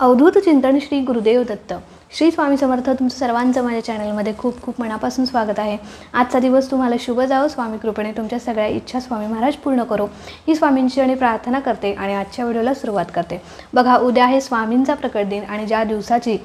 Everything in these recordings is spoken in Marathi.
अवधूत चिंतन श्री गुरुदेव दत्त. श्री स्वामी समर्थ तुमचं सर्वांचं माझ्या चॅनलमध्ये खूप खूप मनापासून स्वागत आहे. आजचा दिवस तुम्हाला शुभ जावो स्वामी कृपेने तुमच्या सगळ्या इच्छा स्वामी महाराज पूर्ण करो. ही स्वामींची आणि प्रार्थना करते आणि आजच्या व्हिडिओला सुरुवात करते. बघा उद्या आहे स्वामींचा प्रकट दिन आणि ज्या दिवसाची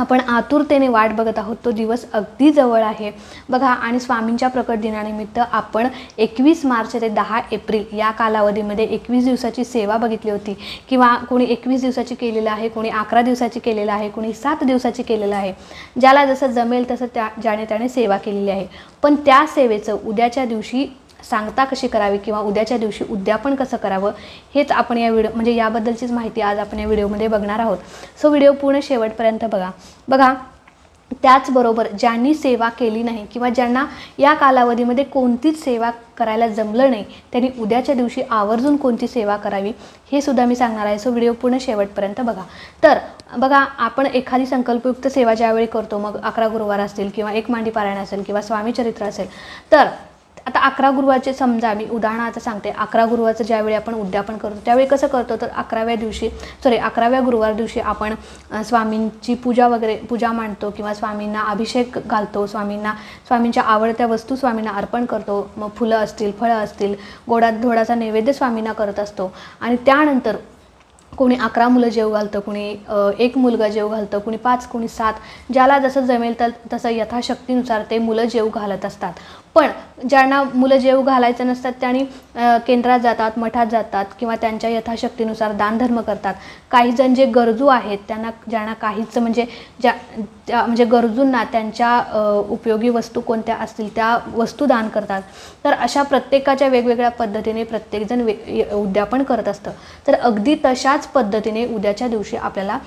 आपण आतुरतेने वाट बघत आहोत. तो दिवस अगदी जवळ आहे. बघा आणि स्वामींच्या प्रकट दिनानिमित्त आपण एकवीस मार्च ते दहा एप्रिल या कालावधीमध्ये एकवीस दिवसाची सेवा बघितली होती. किंवा कोणी एकवीस दिवसाची केलेलं आहे कोणी अकरा दिवसाची केलेलं आहे कोणी सात दिवसाची केलेलं आहे. ज्याला जसं जमेल तसं त्या ज्याने त्याने सेवा केलेली आहे. पण त्या सेवेचं उद्याच्या दिवशी सांगता कशी करावी किंवा उद्याच्या दिवशी उद्यापन कसं करावं हेच आपण या व्हिडिओ म्हणजे याबद्दलचीच माहिती आज आपण या व्हिडिओमध्ये बघणार आहोत. सो व्हिडिओ पूर्ण शेवटपर्यंत बघा. बघा त्याचबरोबर ज्यांनी सेवा केली नाही किंवा ज्यांना या कालावधीमध्ये कोणतीच सेवा करायला जमलं नाही त्यांनी उद्याच्या दिवशी आवर्जून कोणती सेवा करावी हे सुद्धा मी सांगणार आहे. सो व्हिडिओ पूर्ण शेवटपर्यंत बघा. तर बघा आपण एखादी संकल्पयुक्त सेवा ज्यावेळी करतो मग अकरा गुरुवार असतील किंवा एक मांडी पारायण असेल किंवा स्वामी चरित्र असेल तर आता अकरा गुरुवाचे समजा मी उदाहरणार्थ सांगते अकरा गुरुवाचं ज्यावेळी आपण उद्यापन करतो त्यावेळी कसं करतो? तर अकराव्या दिवशी सॉरी अकराव्या गुरुवार दिवशी आपण स्वामींची पूजा वगैरे पूजा मांडतो किंवा स्वामींना अभिषेक घालतो स्वामींना स्वामींच्या आवडत्या वस्तू स्वामींना अर्पण करतो. मग फुलं असतील फळं असतील गोडात धोडाचा नैवेद्य स्वामींना करत असतो. आणि त्यानंतर कोणी अकरा मुलं जेव घालतं कोणी एक मुलगा जेव घालतं कोणी पाच कोणी सात ज्याला जसं जमेल तर तसं यथाशक्तीनुसार ते मुलं जेव घालत असतात. पण ज्यांना मुलं जेव घालायचं नसतात त्यांनी केंद्रात जातात मठात जातात किंवा त्यांच्या यथाशक्तीनुसार दानधर्म करतात. काही जण जे गरजू आहेत त्यांना ज्यांना काहीच म्हणजे ज्या त्या म्हणजे गरजूंना त्यांच्या उपयोगी वस्तू कोणत्या असतील त्या वस्तू दान करतात. तर अशा प्रत्येकाच्या वेगवेगळ्या पद्धतीने प्रत्येकजण वे उद्यापन करत असतं. तर अगदी तशाच पद्धतीने उद्याच्या दिवशी आपल्याला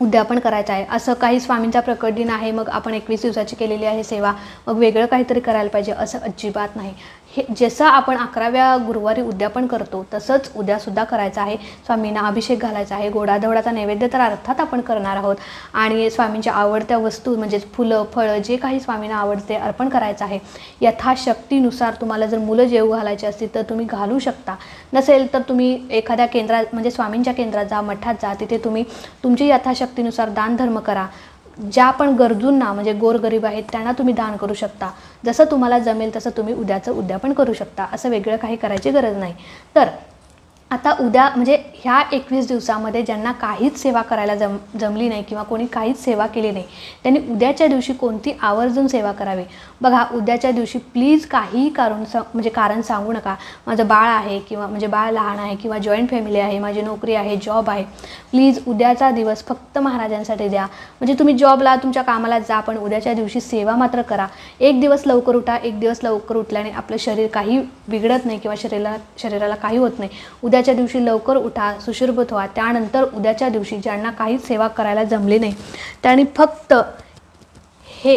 उद्यापन करायचं आहे. असं काही स्वामींचा प्रकट दिन आहे मग आपण एकवीस दिवसाची केलेली आहे सेवा. मग वेगळं काहीतरी करायला पाहिजे असं अजिबात नाही. हे जसं आपण अकराव्या गुरुवारी उद्यापन करतो तसंच उद्यासुद्धा करायचं आहे. स्वामींना अभिषेक घालायचा आहे. गोडाधोडाचा नैवेद्य तर अर्थात आपण करणार आहोत. आणि स्वामींच्या आवडत्या वस्तू म्हणजेच फुलं फळं जे काही स्वामींना आवडते अर्पण करायचं आहे. यथाशक्तीनुसार तुम्हाला जर मुलं जेव घालायची असतील तर तुम्ही घालू शकता. नसेल तर तुम्ही एखाद्या केंद्रात म्हणजे स्वामींच्या केंद्रात जा मठात जा तिथे तुम्ही तुमची यथाशक्तीनुसार दानधर्म करा. ज्या पण गरजूंना म्हणजे गोरगरीब आहेत त्यांना तुम्ही दान करू शकता. जसं तुम्हाला जमेल तसं तुम्ही उद्याचं उद्यापन करू शकता. असं वेगळं काही करायची गरज नाही. तर आता उद्या म्हणजे ह्या एकवीस दिवसामध्ये ज्यांना काहीच सेवा करायला जम जमली नाही किंवा कोणी काहीच सेवा केली नाही त्यांनी उद्याच्या दिवशी कोणती आवर्जून सेवा करावी? बघा उद्याच्या दिवशी प्लीज काहीही कारण सा म्हणजे कारण सांगू नका. माझं बाळ आहे किंवा म्हणजे बाळ लहान आहे किंवा जॉईंट फॅमिली आहे माझी नोकरी आहे जॉब आहे. प्लीज उद्याचा दिवस फक्त महाराजांसाठी द्या. म्हणजे तुम्ही जॉबला तुमच्या कामाला जा पण उद्याच्या दिवशी सेवा मात्र करा. एक दिवस लवकर उठा एक दिवस लवकर उठल्याने आपलं शरीर काही बिघडत नाही किंवा शरीराला शरीराला काही होत नाही. उद्या उद्याच्या दिवशी लवकर उठा सुशुर्भत व्हा त्यानंतर उद्याच्या दिवशी ज्यांना काहीच सेवा करायला जमली नाही त्यांनी फक्त हे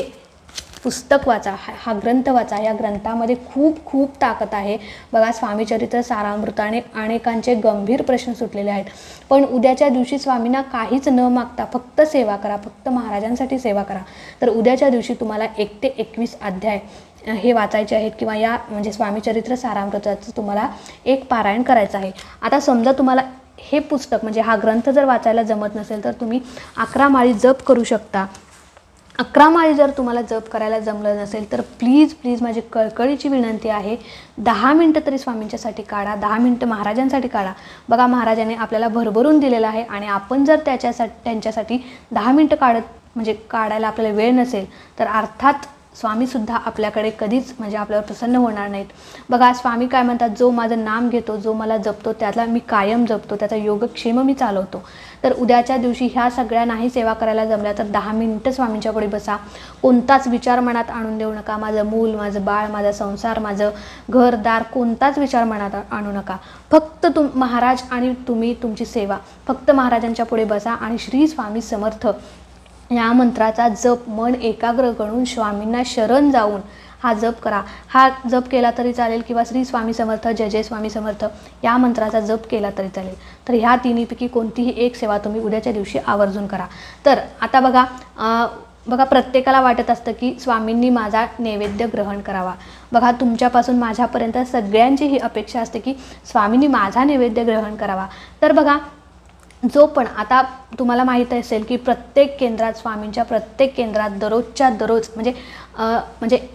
पुस्तक वाचा हा हा ग्रंथ वाचा. या ग्रंथामध्ये खूप खूप ताकद आहे. बघा स्वामीचरित्र सारामृताने अनेकांचे गंभीर प्रश्न सुटलेले आहेत. पण उद्याच्या दिवशी स्वामींना काहीच न मागता फक्त सेवा करा. फक्त महाराजांसाठी सेवा करा. तर उद्याच्या दिवशी तुम्हाला एक ते एकवीस अध्याय हे वाचायचे आहेत किंवा या म्हणजे स्वामीचरित्र सारामृताचं तुम्हाला एक पारायण करायचं आहे. आता समजा तुम्हाला हे पुस्तक म्हणजे हा ग्रंथ जर वाचायला जमत नसेल तर तुम्ही अकरा माळी जप करू शकता. अकरा माळी जर तुम्हाला जप करायला जमलं नसेल तर प्लीज प्लीज माझी कळकळीची विनंती आहे दहा मिनटं तरी स्वामींच्यासाठी काढा दहा मिनटं महाराजांसाठी काढा. बघा महाराजांनी आपल्याला भरभरून दिलेलं आहे आणि आपण जर त्याच्यासाठी त्यांच्यासाठी दहा मिनटं काढत म्हणजे काढायला आपल्याला वेळ नसेल तर अर्थात स्वामीसुद्धा आपल्याकडे कधीच म्हणजे आपल्यावर प्रसन्न होणार नाहीत. बघा स्वामी काय म्हणतात जो माझं नाम घेतो जो मला जपतो त्याला मी कायम जपतो त्याचा योगक्षेम मी चालवतो. तर उद्याच्या दिवशी ह्या सगळ्या नाही सेवा करायला जमल्या तर दहा मिनटं स्वामींच्या पुढे बसा. कोणताच विचार मनात आणून देऊ नका. माझं मूल माझं बाळ माझा संसार माझं घरदार कोणताच विचार मनात आणू नका. फक्त तुम महाराज आणि तुम्ही तुमची सेवा. फक्त महाराजांच्या पुढे बसा आणि श्री स्वामी समर्थ. या मंत्राचा जप मन एकाग्र करून स्वामींना शरण जाऊन हा जप करा. हा जप केला तरी चालेल किंवा श्री स्वामी समर्थ जय जय स्वामी समर्थ या मंत्राचा जप केला तरी चालेल. तर ह्या तिन्हीपैकी कोणतीही एक सेवा तुम्ही उद्याच्या दिवशी आवर्जून करा. तर आता बघा बघा प्रत्येकाला वाटत असतं की स्वामींनी माझा नैवेद्य ग्रहण करावा. बघा तुमच्यापासून माझ्यापर्यंत सगळ्यांची ही अपेक्षा असते की स्वामींनी माझा नैवेद्य ग्रहण करावा. तर बघा जो पण आता तुम्हाला माहीत असेल की प्रत्येक केंद्रात स्वामींच्या प्रत्येक केंद्रात दररोजच्या दररोज म्हणजे म्हणजे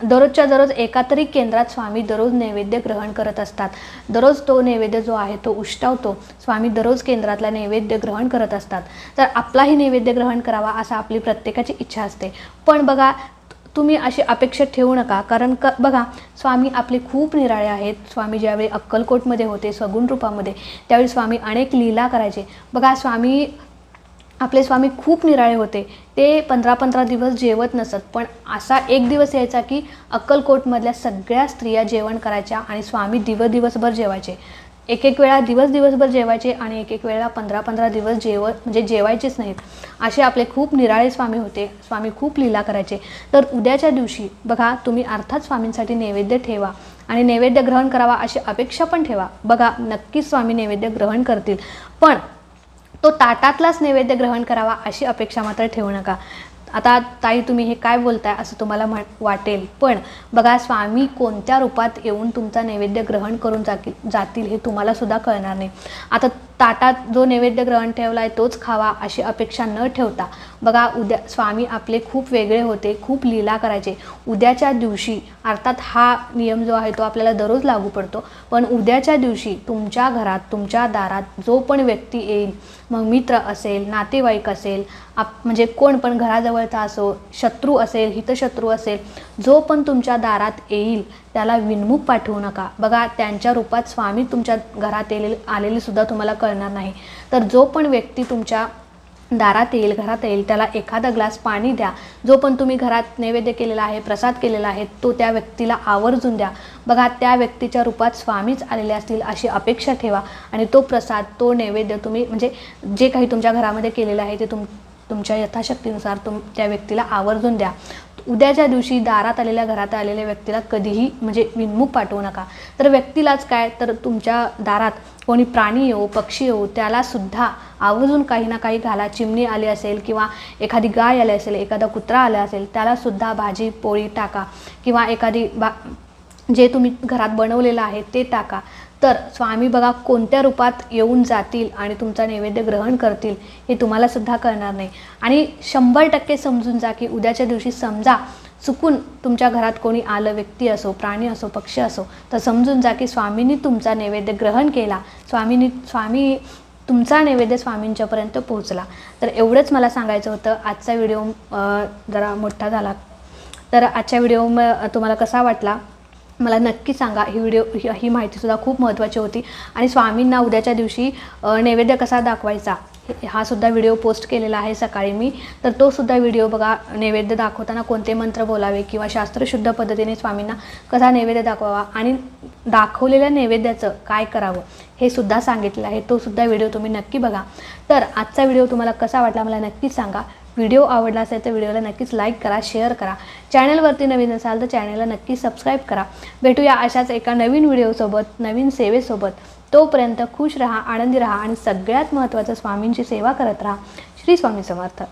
दररोजच्या दररोज एका तरी केंद्रात स्वामी दररोज नैवेद्य ग्रहण करत असतात. दररोज तो नैवेद्य जो आहे तो उष्टावतो. स्वामी दररोज केंद्रातला नैवेद्य ग्रहण करत असतात. तर आपलाही नैवेद्य ग्रहण करावा असा आपली प्रत्येकाची इच्छा असते. पण बघा तुम्ही अशी अपेक्षा ठेवू नका. कारण क बघा स्वामी आपले खूप निराळे आहेत. स्वामी ज्यावेळी अक्कलकोटमध्ये होते सगुण रूपामध्ये त्यावेळी स्वामी अनेक लीला करायचे. बघा स्वामी आपले स्वामी खूप निराळे होते. ते पंधरा पंधरा दिवस जेवत नसत. पण असा एक दिवस यायचा की अक्कलकोटमधल्या सगळ्या स्त्रिया जेवण करायच्या आणि स्वामी दिवस दिवसभर जेवायचे. एक एक वेळा दिवस दिवसभर जेवायचे आणि एक एक वेळा पंधरा पंधरा दिवस जेव म्हणजे जेवायचेच नाहीत. असे आपले खूप निराळे स्वामी होते. स्वामी खूप लीला करायचे. तर उद्याच्या दिवशी बघा तुम्ही अर्थात स्वामींसाठी नैवेद्य ठेवा आणि नैवेद्य ग्रहण करावा अशी अपेक्षा पण ठेवा. बघा नक्कीच स्वामी नैवेद्य ग्रहण करतील. पण तो ताटातलाच नैवेद्य ग्रहण करावा अशी अपेक्षा मात्र ठेवू नका. आता ताई तुम्ही हे काय बोलताय असं तुम्हाला म्हण वाटेल. पण बघा स्वामी कोणत्या रूपात येऊन तुमचा नैवेद्य ग्रहण करून जातील जातील हे तुम्हाला सुद्धा कळणार नाही. आता ताटात जो नैवेद्य ग्रहण ठेवला आहे तोच खावा अशी अपेक्षा न ठेवता. बघा उद्या स्वामी आपले खूप वेगळे होते खूप लीला करायचे. उद्याच्या दिवशी अर्थात हा नियम जो आहे तो आपल्याला दररोज लागू पडतो. पण उद्याच्या दिवशी तुमच्या घरात तुमच्या दारात जो पण व्यक्ती येईल मग मित्र असेल नातेवाईक असेल आप म्हणजे कोण पण घराजवळचा असो शत्रू असेल हितशत्रू असेल जो पण तुमच्या दारात येईल त्याला विनमुख पाठवू नका. बघा त्यांच्या रूपात स्वामी तुमच्या घरात येले आलेले सुद्धा तुम्हाला कळणार नाही. तर जो पण व्यक्ती तुमच्या दारात येईल घरात येईल त्याला एखादा ग्लास पाणी द्या. जो पण तुम्ही घरात नैवेद्य केलेला आहे प्रसाद केलेला आहे तो त्या व्यक्तीला आवर्जून द्या. बघा त्या व्यक्तीच्या रूपात स्वामीच आलेले असतील अशी अपेक्षा ठेवा. आणि तो प्रसाद तो नैवेद्य तुम्ही म्हणजे जे काही तुमच्या घरामध्ये केलेलं आहे ते तुम तुमच्या यथाशक्तीनुसार तुम त्या व्यक्तीला आवर्जून द्या. उद्याच्या दिवशी दारात आलेल्या घरात आलेल्या व्यक्तीला कधीही म्हणजे विनमुख पाठवू नका. तर व्यक्तीलाच काय? तर तुमच्या दारात कोणी प्राणी येऊ पक्षी येऊ त्यालासुद्धा आवर्जून काही ना काही घाला. चिमणी आली असेल किंवा एखादी गाय आली असेल एखादा कुत्रा आला असेल त्यालासुद्धा भाजी पोळी टाका. किंवा एखादी बा जे तुम्ही घरात बनवलेलं आहे ते टाका. तर स्वामी बघा कोणत्या रूपात येऊन जातील आणि तुमचा नैवेद्य ग्रहण करतील हे तुम्हाला सुद्धा कळणार नाही. आणि शंभर टक्के समजून जा की उद्याच्या दिवशी समजा चुकून तुमच्या घरात कोणी आलं व्यक्ती असो प्राणी असो पक्षी असो तर समजून जा की स्वामींनी तुमचा नैवेद्य ग्रहण केला. स्वामींनी स्वामी तुमचा नैवेद्य स्वामींच्यापर्यंत पोहोचला. तर एवढंच मला सांगायचं होतं. आजचा व्हिडिओ जरा मोठा झाला. तर आजच्या व्हिडिओ तुम्हाला कसा वाटला? मला नक्की सांगा. ही व्हिडिओ ही ही माहितीसुद्धा खूप महत्त्वाची होती. आणि स्वामींना उद्याच्या दिवशी नैवेद्य कसा दाखवायचा? हा सुद्धा व्हिडिओ पोस्ट केलेला आहे सकाळी मी. तर तो सुद्धा व्हिडिओ बघा नैवेद्य दाखवताना कोणते मंत्र बोलावे किंवा शास्त्रशुद्ध पद्धतीने स्वामींना कसा नैवेद्य दाखवावा आणि दाखवलेल्या नैवेद्याचं काय करावं हे सुद्धा सांगितलेलं आहे. तो सुद्धा व्हिडिओ तुम्ही नक्की बघा. तर आजचा व्हिडिओ तुम्हाला कसा वाटला मला नक्कीच सांगा. व्हिडिओ आवडला असेल तर व्हिडिओला नक्कीच लाईक करा शेअर करा. चॅनलवरती नवीन असाल तर चॅनलला नक्की सबस्क्राईब करा. भेटूया अशाच एका नवीन व्हिडिओसोबत नवीन सेवेसोबत. तोपर्यंत खुश राहा आनंदी राहा आणि सगळ्यात महत्त्वाचं स्वामींची सेवा करत राहा. श्री स्वामी समर्थ.